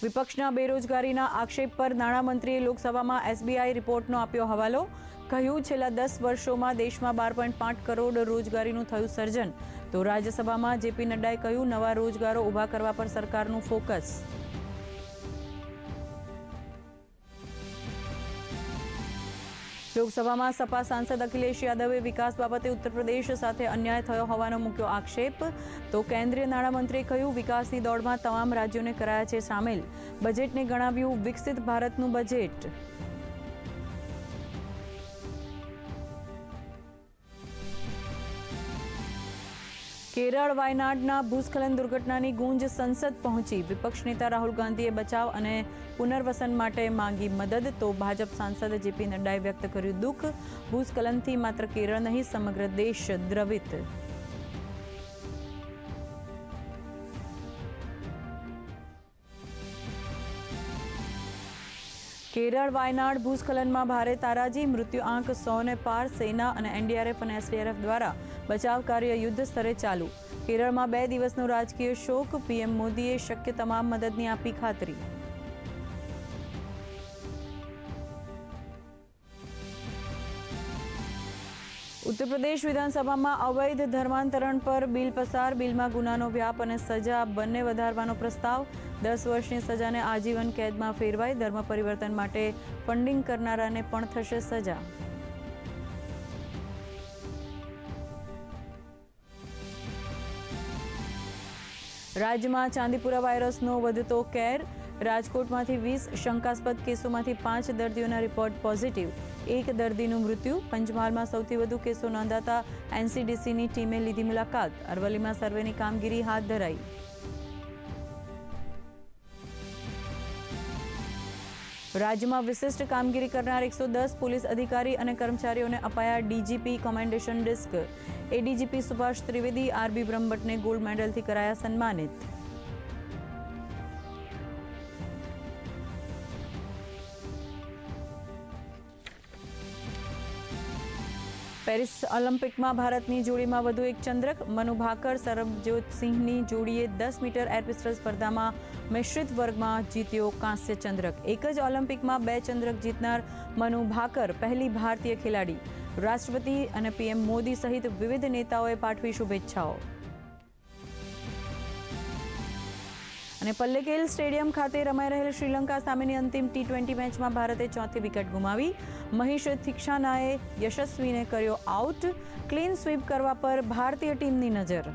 વિપક્ષના બેરોજગારીના આક્ષેપ પર નાણામંત્રીએ લોકસભામાં એસબીઆઈ રિપોર્ટનો આપ્યો હવાલો. કહ્યું, છેલ્લા દસ વર્ષોમાં દેશમાં બાર પોઈન્ટ પાંચ કરોડ રોજગારીનું થયું સર્જન. તો રાજ્યસભામાં જેપી નડ્ડાએ કહ્યું, નવા રોજગારો ઊભા કરવા પર સરકારનું ફોકસ. લોકસભામાં સપા સાંસદ અખિલેશ યાદવે વિકાસ બાબતે ઉત્તર પ્રદેશ સાથે અન્યાય થયો હોવાનો મૂક્યો આક્ષેપ. તો કેન્દ્રીય નાણામંત્રીએ કહ્યું, વિકાસની દોડમાં તમામ રાજ્યોને કરાયા છે સામેલ. બજેટને ગણાવ્યું, વિકસિત ભારતનું બજેટ. કેરળ વાયનાડના ભૂસ્ખલન દુર્ઘટનાની ગુંજ સંસદ પહોંચી. વિપક્ષ નેતા રાહુલ ગાંધીએ બચાવ અને પુનર્વસન માટે માંગી મદદ, તો ભાજપ સાંસદ જેપી નડ્ડાએ વ્યક્ત કર્યું, દુઃખ ભૂસ્ખલનથી માત્ર કેરળ નહીં, સમગ્ર દેશ દ્રવિત. કેરળ, વાયનાડ, ભૂસ્ખલનમાં ભારે તારાજી, મૃત્યુ આંક સોને પાર, સેના અને એનડીઆરએફ અને એસડીઆરએફ દ્વારા બચાવ કાર્ય યુદ્ધ સ્તરે ચાલુ. કેરળમાં બે દિવસનો રાજકીય શોક, પીએમ મોદીએ શક્ય તમામ મદદની આપી ખાતરી. ઉત્તર પ્રદેશ વિધાનસભામાં અવૈધ ધર્માંતરણ પર બિલ પસાર. બિલમાં ગુનાનો વ્યાપ અને સજા બંને વધારવાનો પ્રસ્તાવ. દસ વર્ષની સજાને આજીવન કેદમાં ફેરવાઈ ધર્મ પરિવર્તન માટે ફંડિંગ કરનારાને પણ થશે સજા. રાજ્યમાં ચાંદીપુરા વાયરસનો વધતો કેર. રાજકોટમાંથી વીસ, શંકાસ્પદ કેસોમાંથી પાંચ દર્દીઓના રિપોર્ટ પોઝિટિવ. એક દર્દીનું મૃત્યુ. પંચમહાલમાં સૌથી વધુ કેસો નોંધાતા એનસીડીસીની ટીમે લીધી મુલાકાત. અરવલ્લીમાં સર્વેની કામગીરી હાથ ધરાઈ. રાજ્યમાં વિશિષ્ટ કામગીરી કરનાર એકસો દસ પોલીસ અધિકારી અને કર્મચારીઓને અપાયા DGP commendation disc ADGP Subhash Trivedi RB બ્રહ્મભટ્ટને gold મેડલથી કરાયા સન્માનિત. પેરિસ ઓલિમ્પિકમાં ભારતની જોડીમાં વધુ એક ચંદ્રક, મનુ ભાકર, સરબજોત સિંહની જોડીએ દસ મીટર એર સ્પર્ધામાં મિશ્રિત વર્ગમાં જીત્યો કાંસ્ય ચંદ્રક. એક જ ઓલિમ્પિકમાં બે ચંદ્રક જીતનાર મનુ ભાકર પહેલી ભારતીય ખેલાડી. રાષ્ટ્રપતિ અને પીએમ મોદી સહિત વિવિધ નેતાઓએ પાઠવી શુભેચ્છાઓ. અને પલ્લેકેલ સ્ટેડિયમ ખાતે રમાઈ રહેલ શ્રીલંકા સામેની અંતિમ ટી ટ્વેન્ટી મેચમાં ભારતે ચોથી વિકેટ ગુમાવી. મહેશ થિક્ષાનાએ યશસ્વીને કર્યો આઉટ ક્લીન સ્વીપ કરવા પર ભારતીય ટીમની નજર.